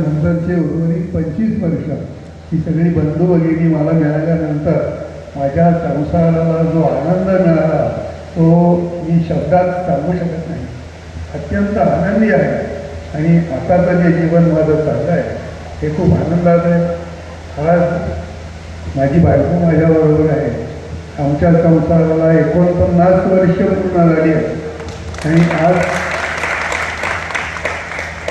नंतरचे उर्वरित पंचवीस वर्ष ही सगळी बंधू भगिनी मला मिळाल्यानंतर माझ्या संसाराला जो आनंद मिळाला तो मी शब्दात सांगू शकत नाही. अत्यंत आनंदी आहे. आणि आताचं जे जीवन माझं चाललं आहे हे खूप आनंदात आहे. आज माझी बायको माझ्याबरोबर आहे. आमच्या संसाराला एकोणपन्नास वर्ष पूर्ण झाली आहे आणि आज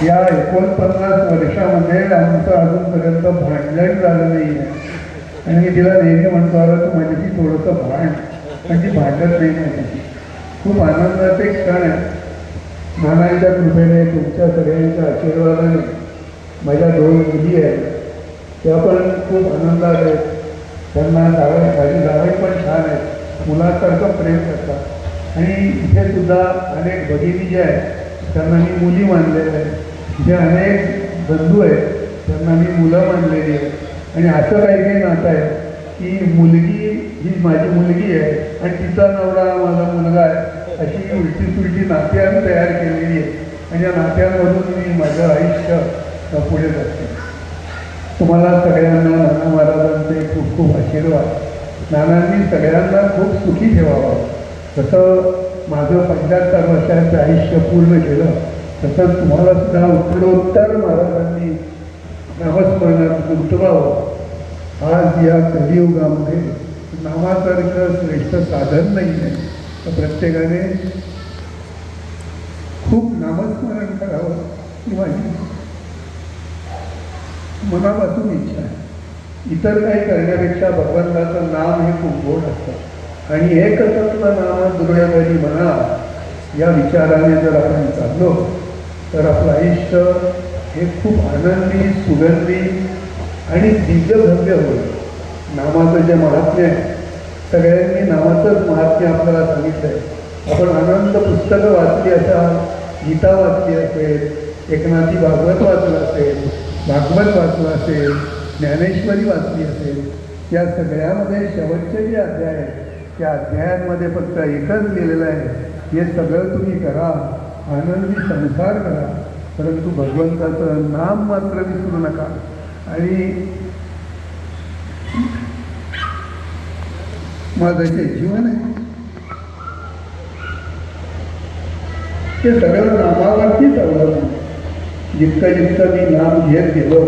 या एकोणपन्नास वर्षामध्ये आमचं अजूनपर्यंत भांडण झालं नाही आहे. आणि मी तिला नेहमी म्हणतो अरे तू माझ्याशी थोडंसं भांड. पण ती भांडत नाही माझ्याशी खूप आनंदाचे क्षण आहे नानांच्या कृपेने तुमच्या सगळ्यांच्या आशीर्वादाने माझ्या दोन मुली आहेत. त्या पण खूप आनंदात आहेत. त्यांना जावई खाली जावई पण छान आहेत. मुलासारखं प्रेम करतात. आणि इथे सुद्धा अनेक भगिनी ज्या आहेत त्यांना मी मुली मानलेल्या आहेत. जे अनेक बंधू आहेत त्यांना मी मुलं मानलेली आहेत. आणि असं काही काही नातं आहे की मुलगी ही माझी मुलगी आहे आणि तिचा नवरा माझा मुलगा आहे अशी उलटी सुलटी नाते आम्ही तयार केलेली आहे आणि या नात्यांमधून मी माझं आयुष्य पुढे जाते. तुम्हाला सगळ्यांना नाना महाराजांचे खूप खूप आशीर्वाद. नानांनी सगळ्यांना खूप सुखी ठेवावं. तसं माझं पंच्याहत्तर वर्षाचं आयुष्य पूर्ण केलं तसंच तुम्हाला सुद्धा उत्तरोत्तर महाराजांनी नामस्मरणात गुंतवावं. आज या कलियुगामध्ये नामासारखं श्रेष्ठ साधन नाही आहे. तर प्रत्येकाने खूप नामस्मरण करावं ही माझी मनापासून इच्छा आहे. इतर काही करण्यापेक्षा भगवंताचं नाम हे खूप गोड असतं. आणि एकतत्व नाम दुर्योधनी म्हणा या विचाराने जर आपण चाललो तर आपलं आयुष्य हे खूप आनंदी सुगंधी आणि दिव्यभव्य होईल. नामाचं जे महात्म्य आहे सगळ्यांनी नामाचंच महात्म्य आपल्याला सांगितलं आहे आपण आनंद पुस्तकं वाचली असाल गीता वाचली असेल एकनाथी भागवत वाचलं असेल भागवत वाचलं असेल ज्ञानेश्वरी वाचली असेल या सगळ्यामध्ये शेवटचे जे अध्याय आहेत त्या अध्यायांमध्ये फक्त एकच लिहिलेलं आहे हे सगळं तुम्ही करा. आनंदी संसार करा. परंतु भगवंताचं नाम मात्र विसरू नका. आणि माझं जे जीवन आहे ते सगळं नामावरतीच अवलंबून जितकं जितकं मी नाम घेत गेलो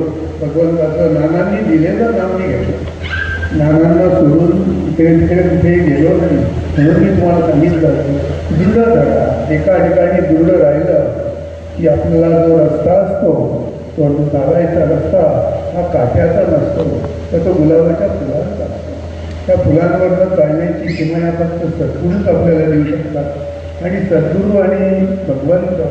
भगवंताचं नानांनी दिलेलं नाम मी घेतलं नानांना सोडून इकडे तिकडे कुठेही गेलो नाही म्हणून मी तुम्हाला सांगितलं दृढ धडा एका ठिकाणी दृढ राहिलं की आपल्याला जो रस्ता असतो तो चालायचा रस्ता हा काट्याचा नसतो. तर तो गुलाबाच्या फुलांचा असतो. त्या फुलांवरनं चालण्याची किमया फक्त सद्गुरूच आपल्याला देऊ शकतात. आणि सद्गुरू आणि भगवंत